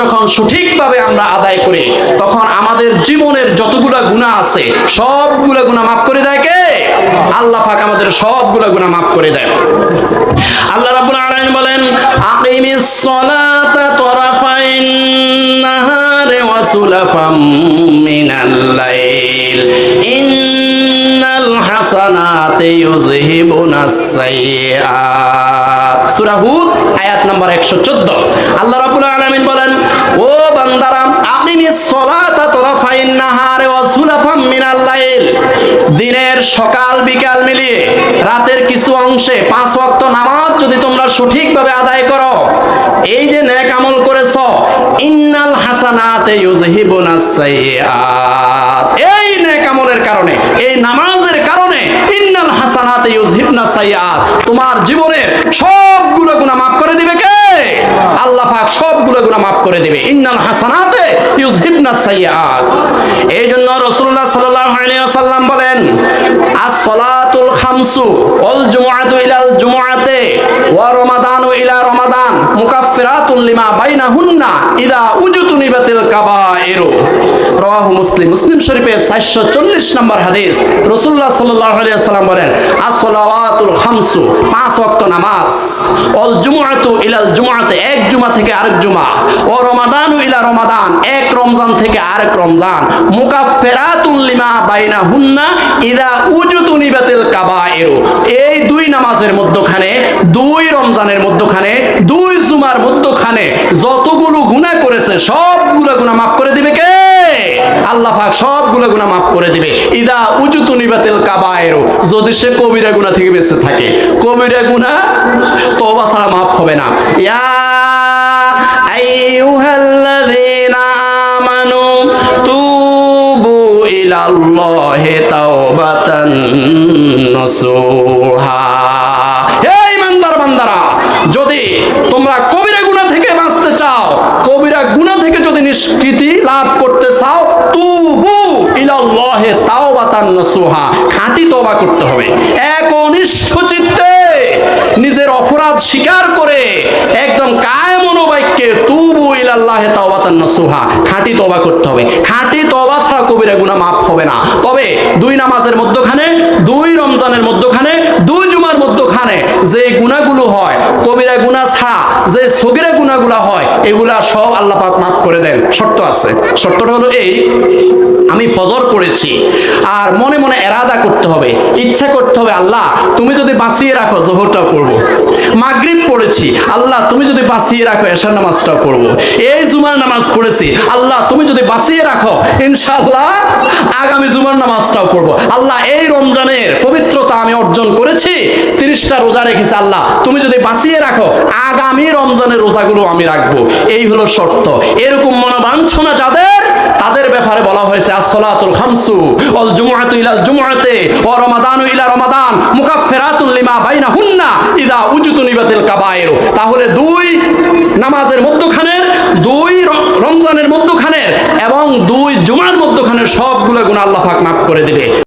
যখন সঠিকভাবে আমরা আদায় করি, তখন আমাদের জীবনের যতগুলা গুণা আছে, সবগুলা গুণা মাফ করে দেয় কে? আল্লাহ পাক আমাদের সবগুলা গুণা মাফ করে দেয় আল্লাহ রাব্বুল আলামিন বলেন, আকিমিস সালাতা তরাফাইন নাহারে ওয়া সুলাফাম মিনাল লাইল ইন্নাল হাসানাতি ইউযহিবুনাস সাইয়্যাত সূরা হুদ, আয়াত নাম্বার 114 আল্লাহ রাব্বুল আলামিন বলেন, ও বান্দারা আকিমিস সালাতা নাহারে ওয়া মিনাল লাইল। দিনের সকাল, বিকাল মিলিয়ে রাতের কিছু অংশে পাঁচ ওয়াক্ত নামাজ যদি তোমরা সঠিকভাবে আদায় করো, এই যে নেক আমল করেছ, ইন্নাল হাসানাতে ইউযহিবুনাস সাইয়্যাত এই আমলের কারণে, এই নামাজের কারণে ইন্নাল হাসানাতে ইউযহিবনাস সাইয়্যাত। তোমার জীবনের সবগুলো গুনাহ মাফ করে দিবে কে? আল্লাহ পাক সবগুলো গুনাহ মাফ করে দিবে। ইন্নাল হাসানাতে ইউযহিবনাস সাইয়্যাত। এই জন্য রাসূলুল্লাহ সাল্লাল্লাহু আলাইহি ওয়াসাল্লাম বলেন as-salatul khamsu wal jumu'atu ilal jumu'ati wa ramadan mukaffiratun lima bainahunna idha ujtunibatil kabairu রাওয়াহু মুসলিম। মুসলিম শরীফে 440 নম্বর হাদিস। রাসূলুল্লাহ সাল্লাল্লাহু আলাইহি ওয়াসাল্লাম বলেন as-salawatul khamsu পাঁচ ওয়াক্ত নামাজ। ওয়াল জুমআতু ইলাল জুমআতি, এক জুমা থেকে আরেক জুমা। ও রমাদানু ইলা রমাদান, এক রমজান থেকে আরেক রমজান। মুকাফফিরাতুল লিমা বাইনাহুন্না ইদা উজতুনিবাতিল কাবাইরু। এই দুই নামাজের মধ্যখানে, দুই রমজানের মধ্যখানে, দুই জুমার মধ্যখানে যতগুলো গুনাহ করেছে, সবগুলো গুনাহ মাফ করে দিবে কে? আল্লাহ পাক সবগুলো গুনাহ মাফ করে দিবে। ইদা উজতুনিবাতিল কাবাইরু। যদি সে কবিরা গুনাহ থেকে বেঁচে থাকে কবিরা গুনাহ তওবা ছাড়া মাফ হবে না। ইয়া আইয়ুহাল্লাযীনা আমানু ইলাল্লাহি তাওবাতান নসুহা। হে ইমানদার বান্দারা, যদি তোমরা কবিরা গুনাহ থেকে বাঁচতে চাও, কবিরা গুনাহ থেকে যদি নিষ্কৃতি লাভ করতে চাও, তুবু ইলাল্লাহি তাওবাতান নসুহা। খাঁটি তওবা করতে হবে। একনিষ্ঠ চিত্তে নিজের অপরাধ স্বীকার করে একদম কায় নসুহা খাঁটি তওবা করতে হবে। খাঁটি তওবা ছাড়া কবিরা গুনাহ মাফ হবে না। তবে দুই নামাজের মধ্যখানে, দুই রমজানের মধ্যখানে, দুই জুমার মধ্যখানে যে গুনাহগুলো হয় কবিরা গুনাহ ছাড়া যে সগিরা গুনাহগুলো হয়, এগুলা সব আল্লাহ পাক মাফ করে দেন। শর্ত আছে। শর্তটা হলো এই, আমি ফজর পড়েছি আর মনে মনে এরাদা করতে হবে, ইচ্ছা করতে হবে, আল্লাহ, তুমি যদি বাঁচিয়ে রাখো, জোহরটাও পড়ব মাগরিব পড়েছি, আল্লাহ তুমি যদি বাঁচিয়ে রাখো, এশার নামাজটাও পড়ব। এই জুমার নামাজ পড়েছি, আল্লাহ তুমি যদি বাঁচিয়ে রাখো, ইনশাআল্লাহ আগামী জুমার নামাজটাও পড়ব। আল্লাহ এই রমজানের পবিত্রতা আমি অর্জন করেছি, তিরিশটা রোজা রেখেছি, আল্লাহ তুমি যদি বাঁচিয়ে রাখো, আগামী রমজানের রোজাগুলো আমি রাখব। এই হলো শর্ত। এরকম ব্যাপারে বলা হয়েছে আসলাতুল খামসু অল জুমুআতু ইলা জুমুআতে ওয়া ইলা রমাদান মুকাফফিরাতুন লিমা বাইনাহুন্না ইদা উজুতু নিবাতিল কাবায়র তাহলে দুই নামাজের মধ্যখানে দুই রমজানের মধ্যখানে এবং দুই জুমার মধ্যখানে সবগুলো গুণ আল্লাহ পাক মাফ করে দিবে।